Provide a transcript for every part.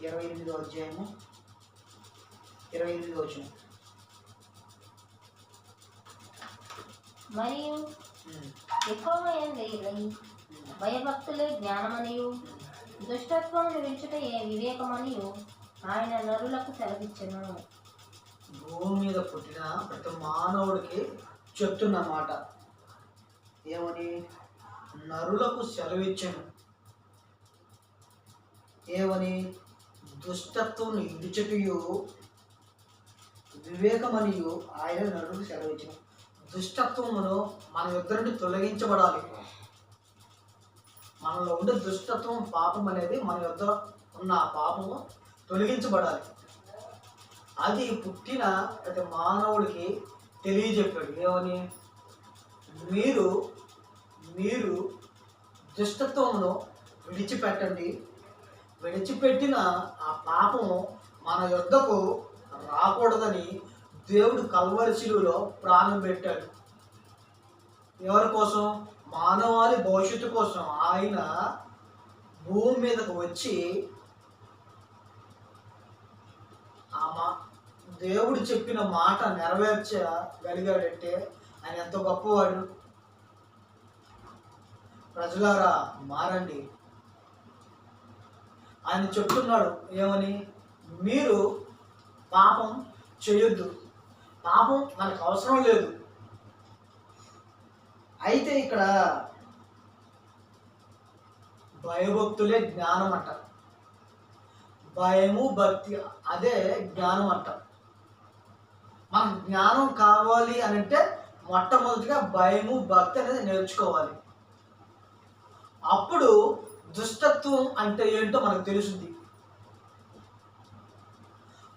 ఇరవై ఎనిమిదో అధ్యాయము. ఇరవై ఎనిమిదో వచ్చిన మరియు ఎక్కువ భయభక్తులే జ్ఞానమనియు. దుష్టత్వమును విడిచుటయే వివేకమనియు. ఆయన నరులకు సెలవిచ్చెను. భూమి మీద పుట్టిన ప్రతి మానవుడికి చెప్తున్న మాట ఏమని? నరులకు సెలవిచ్చాను. ఏమని? దుష్టత్వం విడిచటయు వివేకమనియు. ఆయన నడుపు సెలవించిన దుష్టత్వమును మన ఇద్దరిని తొలగించబడాలి. మనలో ఉండే దుష్టత్వం పాపం అనేది మన యొద్ద ఉన్న పాపము తొలగించబడాలి. అది పుట్టిన ప్రతి మానవుడికి తెలియజెప్పాడు. ఏమని? మీరు మీరు దుష్టత్వమును విడిచిపెట్టండి. విడిచిపెట్టిన ఆ పాపము మన యొద్దకు రాకూడదని దేవుడు కల్వరి శిలువలో ప్రాణం పెట్టాడు. ఎవరి కోసం? మానవాళి భవిష్యత్తు కోసం. ఆయన భూమి మీదకు వచ్చి ఆ మా దేవుడు చెప్పిన మాట నెరవేర్చగలిగాడంటే ఆయన ఎంతో గొప్పవాడు. ప్రజలారా మారండి. ఆయన చెప్తున్నాడు ఏమని? మీరు పాపం చేయొద్దు. పాపం మనకు అవసరం లేదు. అయితే ఇక్కడ భయభక్తులే జ్ఞానం అంట భయము భక్తి అదే జ్ఞానం అంట మనకు జ్ఞానం కావాలి అని అంటే మొట్టమొదటిగా భయము భక్తి అనేది నేర్చుకోవాలి. అప్పుడు దుష్టత్వం అంటే ఏంటో మనకు తెలుసుంది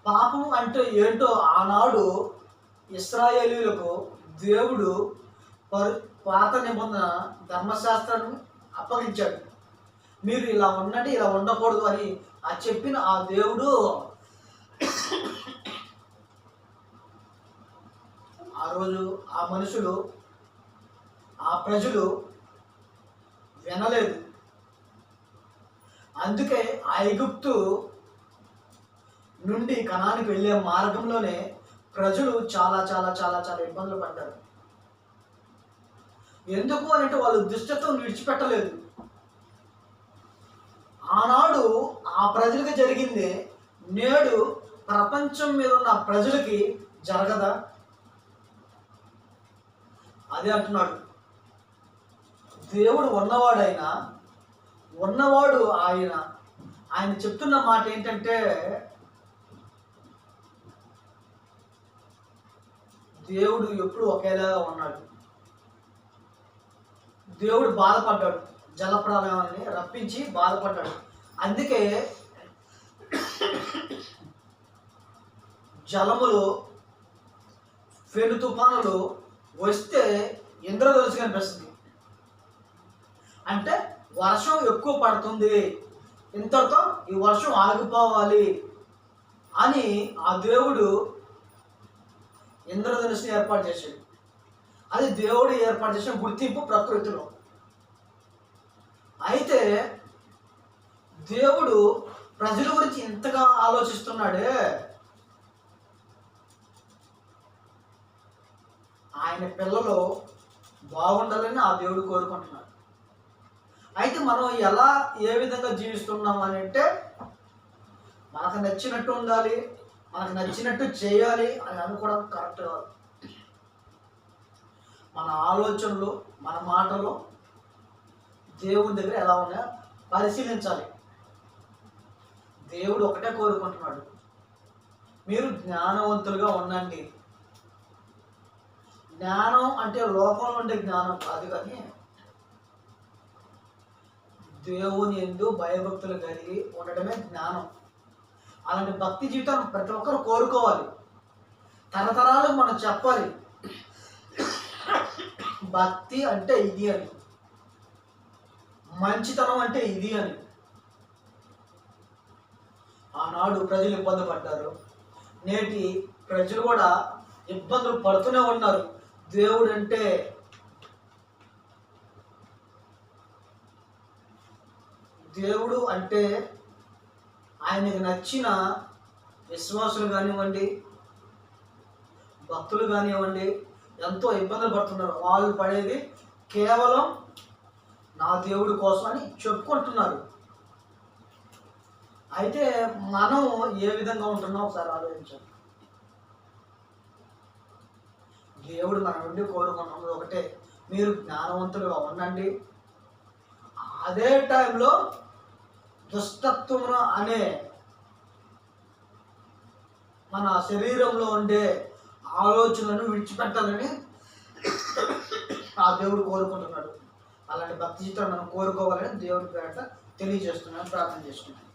పాపం అంటే ఏంటో ఆనాడు ఇస్రాయేలీలకు దేవుడు పరి పాత నిబంధన ధర్మశాస్త్రాన్ని అప్పగించాడు. మీరు ఇలా ఉండండి ఇలా ఉండకూడదు అని ఆ చెప్పిన ఆ దేవుడు ఆ రోజు ఆ మనుషులు ఆ ప్రజలు వినలేదు. అందుకే ఆ ఐగుప్తు నుండి కణానికి వెళ్ళే మార్గంలోనే ప్రజలు చాలా చాలా చాలా చాలా ఇబ్బందులు పడ్డారు. ఎందుకు అని అంటే వాళ్ళు దుష్టత్వం విడిచిపెట్టలేదు. ఆనాడు ఆ ప్రజలకు జరిగింది నేడు ప్రపంచం మీద ఉన్న ప్రజలకి జరగదా? అదే అంటున్నాడు. దేవుడు ఉన్నవాడైనా ఉన్నవాడు ఆయన. ఆయన చెప్తున్న మాట ఏంటంటే దేవుడు ఎప్పుడు ఒకేలాగా ఉన్నాడు. దేవుడు బాధపడ్డాడు. జలప్రలయాన్ని రప్పించి బాధపడ్డాడు. అందుకే జలములు ఫెను తుఫానులు వస్తే ఇంద్రధనుసు కనిపిస్తుంది. అంటే వర్షం ఎక్కువ పడుతుంది. ఇంతటితో ఈ వర్షం ఆగిపోవాలి అని ఆ దేవుడు ఇంద్రధనుసుని ఏర్పాటు చేశాడు. అది దేవుడు ఏర్పాటు చేసిన గుర్తింపు ప్రకృతిలో. అయితే దేవుడు ప్రజల గురించి ఇంతగా ఆలోచిస్తున్నాడే. ఆయన పిల్లలు బాగుండాలని ఆ దేవుడు కోరుకుంటున్నాడు. అయితే మనం ఎలా ఏ విధంగా జీవిస్తున్నాం అని అంటే మనకు నచ్చినట్టు ఉండాలి మనకు నచ్చినట్టు చేయాలి అని అనుకోవడం కరెక్ట్ కాదు. మన ఆలోచనలు మన మాటలు దేవుని దగ్గర ఎలా ఉన్నాయో పరిశీలించాలి. దేవుడు ఒకటే కోరుకుంటున్నాడు. మీరు జ్ఞానవంతులుగా ఉండండి. జ్ఞానం అంటే లోకంలో ఉండే జ్ఞానం కాదు కానీ దేవుని ఎందు భయభక్తులు కలిగి ఉండడమే జ్ఞానం. అలాంటి భక్తి జీవితం ప్రతి ఒక్కరు కోరుకోవాలి. తరతరాలు మనం చెప్పాలి. భక్తి అంటే ఇది అని. మంచితనం అంటే ఇది అని. ఆనాడు ప్రజలు ఇబ్బంది పడ్డారు. నేటి ప్రజలు కూడా ఇబ్బందులు పడుతూనే ఉన్నారు. దేవుడు అంటే దేవుడు అంటే ఆయనకు నచ్చిన విశ్వాసులు కానివ్వండి భక్తులు కానివ్వండి ఎంతో ఇబ్బందులు పడుతున్నారు. వాళ్ళు పడేది కేవలం నా దేవుడి కోసం అని చెప్పుకుంటున్నారు. అయితే మనం ఏ విధంగా ఉంటున్నాం ఒకసారి ఆలోచించాలి దేవుడు మన నుండి కోరుకుంటున్నది ఒకటే. మీరు జ్ఞానవంతులుగా ఉండండి. అదే టైంలో దుష్టత్వమును అనే మన శరీరంలో ఉండే ఆలోచనను విడిచిపెట్టాలని ఆ దేవుడు కోరుకుంటున్నాడు. అలాంటి భక్తి చిత్రం మనం కోరుకోవాలని దేవుడి పేరట తెలియజేస్తున్నాను ప్రార్థన చేసుకుంటాను